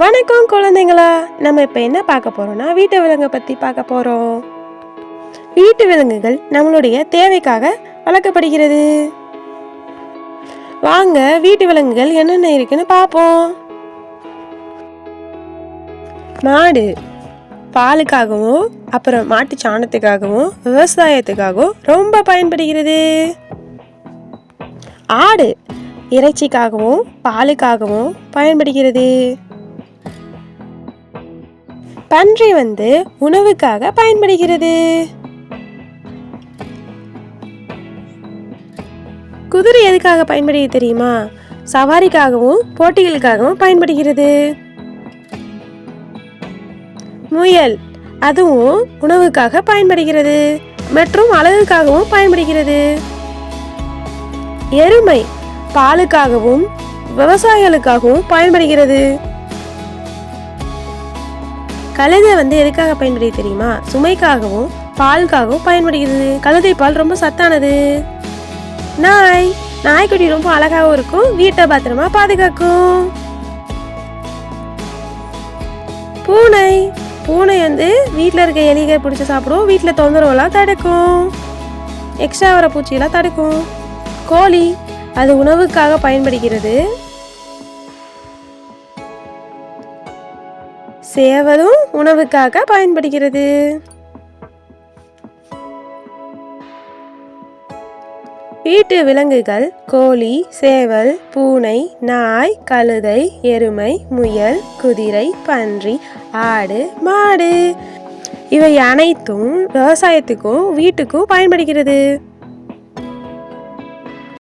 வணக்கம் குழந்தைங்களா. நம்ம இப்போ என்ன பார்க்க போறோம்னா வீட்டு விலங்கை பற்றி பார்க்க போகிறோம் வீட்டு விலங்குகள் நம்மளுடைய தேவைக்காக வளர்க்கப்படுகிறது. வாங்க வீட்டு விலங்குகள் என்னென்ன இருக்குன்னு பார்ப்போம். மாடு பாலுக்காகவும் அப்புறம் மாட்டு சாணத்துக்காகவும் விவசாயத்துக்காகவும் ரொம்ப பயன்படுகிறது. ஆடு இறைச்சிக்காகவும் பாலுக்காகவும் பயன்படுகிறது. பன்றி வந்து உணவுக்காக பயன்படுகிறது. குதிரை எதுக்காக பயன்படுகிறது தெரியுமா? சவாரிக்காகவும் போட்டிகளுக்காகவும் பயன்படுகிறது. முயல் அதுவும் உணவுக்காக பயன்படுகிறது. மற்றும் அழகுக்காகவும் பயன்படுகிறது. எருமை பாலுக்காகவும் விவசாயிகளுக்காகவும் பயன்படுகிறது. கழுதை வந்து எதுக்காக பயன்படுது தெரியுமா? சுமைக்காகவும் பாலுக்காகவும் பயன்படுகிறது. கழுதை பால் ரொம்ப சத்தானது. நாய் நாய்க்குட்டி ரொம்ப அழகாகவும் இருக்கும். வீட்டை பத்திரமா பாதுகாக்கும். பூனை பூனை வந்து வீட்டில் இருக்க எலிகள் பிடிச்சி சாப்பிடும். வீட்டில் தொந்தரவுலாம் தடுக்கும். எக்ஸ்ட்ரா வர பூச்சியெல்லாம் தடுக்கும். கோழி அது உணவுக்காக பயன்படுகிறது. சேவலும் உணவுக்காக பயன்படுகிறது. வீட்டு விலங்குகள் கோழி சேவல் பூனை நாய் கழுதை எருமை முயல் குதிரை பன்றி ஆடு மாடு. இவை அனைத்தும் விவசாயத்துக்கும் வீட்டுக்கும் பயன்படுகிறது.